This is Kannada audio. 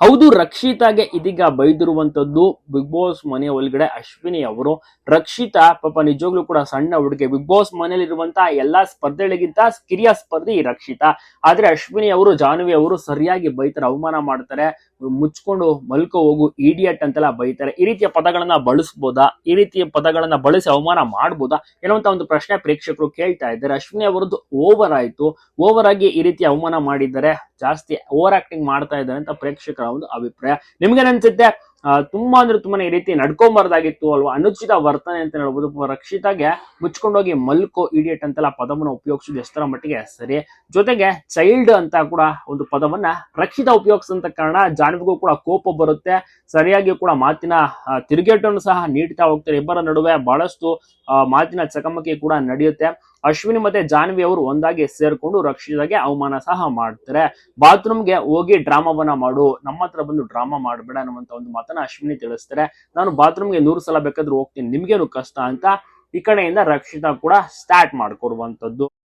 ಹೌದು, ರಕ್ಷಿತಾಗೆ ಇದೀಗ ಬೈದಿರುವಂತದ್ದು ಬಿಗ್ ಬಾಸ್ ಮನೆ ಒಳಗಡೆ ಅಶ್ವಿನಿ ಅವರು. ರಕ್ಷಿತಾ, ಪಾಪ ನಿಜವಾಗ್ಲೂ ಕೂಡ ಸಣ್ಣ ಹುಡುಗಿ. ಬಿಗ್ ಬಾಸ್ ಮನೆಯಲ್ಲಿರುವಂತಹ ಎಲ್ಲಾ ಸ್ಪರ್ಧೆಗಳಿಗಿಂತ ಕಿರಿಯ ಸ್ಪರ್ಧಿ ರಕ್ಷಿತಾ. ಆದ್ರೆ ಅಶ್ವಿನಿ ಅವರು, ಜಾಹ್ನವಿ ಅವರು ಸರಿಯಾಗಿ ಬೈತಾರೆ, ಅವಮಾನ ಮಾಡ್ತಾರೆ. ಮುಚ್ಕೊಂಡು ಮಲ್ಕೋ ಹೋಗು ಇಡಿಯಟ್ ಅಂತೆಲ್ಲ ಬೈತಾರೆ. ಈ ರೀತಿಯ ಪದಗಳನ್ನ ಬಳಸ್ಬೋದಾ? ಈ ರೀತಿಯ ಪದಗಳನ್ನ ಬಳಸಿ ಅವಮಾನ ಮಾಡ್ಬೋದಾ? ಎನ್ನುವಂತ ಒಂದು ಪ್ರಶ್ನೆ ಪ್ರೇಕ್ಷಕರು ಕೇಳ್ತಾ ಇದ್ದಾರೆ. ಅಶ್ವಿನಿ ಅವರದ್ದು ಓವರ್ ಆಯ್ತು. ಓವರ್ ಆಗಿ ಈ ರೀತಿ ಅವಮಾನ ಮಾಡಿದ್ದಾರೆ. ಜಾಸ್ತಿ ಓವರ್ ಆಕ್ಟಿಂಗ್ ಮಾಡ್ತಾ ಇದ್ದಾರೆ ಅಂತ ಪ್ರೇಕ್ಷಕರ ಒಂದು ಅಭಿಪ್ರಾಯ. ನಿಮ್ಗೆ ಅನ್ಸುತ್ತೆ? ತುಂಬಾ ಅಂದ್ರೆ ತುಂಬಾನೇ ಈ ರೀತಿ ನಡ್ಕೊಂಬಾರ್ದಾಗಿತ್ತು ಅಲ್ವಾ? ಅನುಚಿತ ವರ್ತನೆ ಅಂತ ಹೇಳ್ಬೋದು. ರಕ್ಷಿತಾಗೆ ಮುಚ್ಕೊಂಡೋಗಿ ಮಲ್ಕೋ ಇಡಿಯಟ್ ಅಂತೆಲ್ಲ ಪದವನ್ನು ಉಪಯೋಗಿಸೋದು ಎಷ್ಟರ ಮಟ್ಟಿಗೆ? ಸರಿ. ಜೊತೆಗೆ ಚೈಲ್ಡ್ ಅಂತ ಕೂಡ ಒಂದು ಪದವನ್ನ ರಕ್ಷಿತ ಉಪಯೋಗಿಸಂತ ಕಾರಣ ಜಾನ್ವಿಗೂ ಕೂಡ ಕೋಪ ಬರುತ್ತೆ. ಸರಿಯಾಗಿ ಕೂಡ ಮಾತಿನ ತಿರುಗೇಟನ್ನು ಸಹ ನೀಡ್ತಾ ಹೋಗ್ತಾರೆ. ಇಬ್ಬರ ನಡುವೆ ಬಹಳಷ್ಟು ಮಾತಿನ ಚಕಮಕಿ ಕೂಡ ನಡೆಯುತ್ತೆ. ಅಶ್ವಿನಿ ಮತ್ತೆ ಜಾನ್ವಿ ಅವರು ಒಂದಾಗಿ ಸೇರ್ಕೊಂಡು ರಕ್ಷಿತಾಗೆ ಅವಮಾನ ಸಹ ಮಾಡ್ತಾರೆ. ಬಾತ್ರೂಮ್ಗೆ ಹೋಗಿ ಡ್ರಾಮಾವನ್ನ ಮಾಡು, ನಮ್ಮ ಹತ್ರ ಬಂದು ಡ್ರಾಮಾ ಮಾಡಬೇಡ ಅನ್ನುವಂತ ಒಂದು ಮಾತನ್ನ ಅಶ್ವಿನಿ ತಿಳಿಸ್ತಾರೆ. ನಾನು ಬಾತ್ರೂಮ್ಗೆ ನೂರು ಸಲ ಬೇಕಾದ್ರೂ ಹೋಗ್ತೀನಿ, ನಿಮ್ಗೇನು ಕಷ್ಟ ಅಂತ ಈ ಕಡೆಯಿಂದ ರಕ್ಷಿತಾ ಕೂಡ ಸ್ಟಾರ್ಟ್ ಮಾಡ್ಕೊಡುವಂತದ್ದು